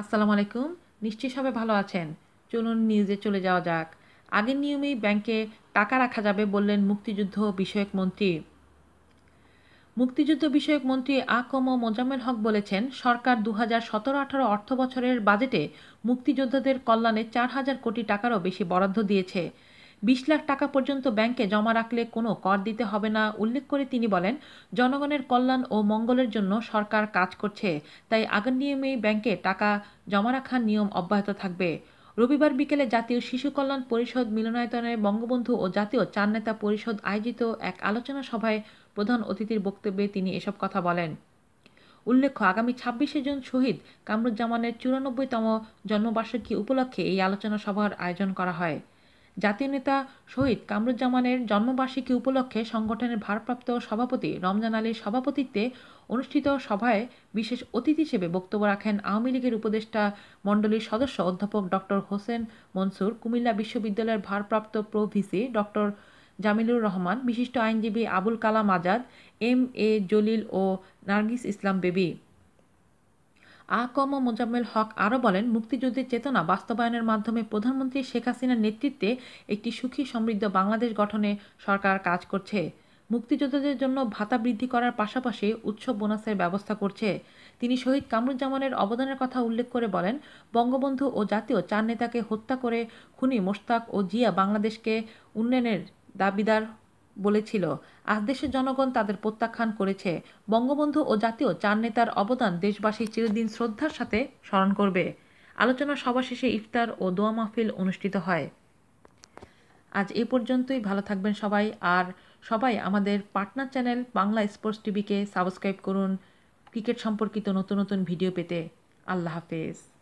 আসসালামু আলাইকুম। নিশ্চয়ই সবাই ভালো আছেন। চলুন নিউজে চলে যাওয়া যাক। আগের নিয়মেই ব্যাংকে টাকা রাখা যাবে বললেন মুক্তিযুদ্ধ বিষয়ক মন্ত্রী। মুক্তিযুদ্ধ বিষয়ক মন্ত্রী আকম মোজাম্মেল হক বলেছেন, সরকার দু হাজার সতেরো আঠারো অর্থ বছরের বাজেটে মুক্তিযোদ্ধাদের কল্যাণে চার হাজার কোটি টাকারও বেশি বরাদ্দ দিয়েছে। বিশ লাখ টাকা পর্যন্ত ব্যাংকে জমা রাখলে কোনো কর দিতে হবে না, উল্লেখ করে তিনি বলেন, জনগণের কল্যাণ ও মঙ্গলের জন্য সরকার কাজ করছে, তাই আগের নিয়মেই ব্যাংকে টাকা জমা রাখার নিয়ম অব্যাহত থাকবে। রবিবার বিকেলে জাতীয় শিশু কল্যাণ পরিষদ মিলনায়তনে বঙ্গবন্ধু ও জাতীয় চার নেতা পরিষদ আয়োজিত এক আলোচনা সভায় প্রধান অতিথির বক্তব্যে তিনি এসব কথা বলেন। উল্লেখ্য, আগামী ছাব্বিশে জুন শহীদ কামরুজ্জামানের চুরানব্বইতম জন্মবার্ষিকী উপলক্ষে এই আলোচনা সভার আয়োজন করা হয়। জাতীয় নেতা শহীদ কামরুজ্জামানের জন্মবার্ষিকী উপলক্ষে সংগঠনের ভারপ্রাপ্ত সভাপতি রমজান আলীর সভাপতিত্বে অনুষ্ঠিত সভায় বিশেষ অতিথি হিসেবে বক্তব্য রাখেন আওয়ামী লীগের উপদেষ্টা মণ্ডলীর সদস্য অধ্যাপক ডক্টর হোসেন মনসুর, কুমিল্লা বিশ্ববিদ্যালয়ের ভারপ্রাপ্ত pro VC doctor Jamilur Rahman, বিশিষ্ট আইনজীবী আবুল কালাম আজাদ, এম এ জলিল ও নার্গিস ইসলাম বেবি। আকম মোজাম্মেল হক আরও বলেন, মুক্তিযুদ্ধের চেতনা বাস্তবায়নের মাধ্যমে প্রধানমন্ত্রী শেখ হাসিনার নেতৃত্বে একটি সুখী সমৃদ্ধ বাংলাদেশ গঠনে সরকার কাজ করছে। মুক্তিযোদ্ধাদের জন্য ভাতা বৃদ্ধি করার পাশাপাশি উৎসব বোনাসের ব্যবস্থা করছে। তিনি শহীদ কামরুজ্জামানের অবদানের কথা উল্লেখ করে বলেন, বঙ্গবন্ধু ও জাতীয় চার নেতাকে হত্যা করে খুনি মোশতাক ও জিয়া বাংলাদেশকে উন্নয়নের দাবিদার বলেছিল, আজ দেশের জনগণ তাদের প্রত্যাখ্যান করেছে। বঙ্গবন্ধু ও জাতীয় চার নেতার অবদান দেশবাসী চিরদিন শ্রদ্ধার সাথে স্মরণ করবে। আলোচনা সভা শেষে ইফতার ও দোয়া মাহফিল অনুষ্ঠিত হয়। আজ এ পর্যন্তই, ভালো থাকবেন সবাই। আর সবাই আমাদের পার্টনার চ্যানেল বাংলা স্পোর্টস টিভিকে সাবস্ক্রাইব করুন, ক্রিকেট সম্পর্কিত নতুন নতুন ভিডিও পেতে। আল্লাহ হাফেজ।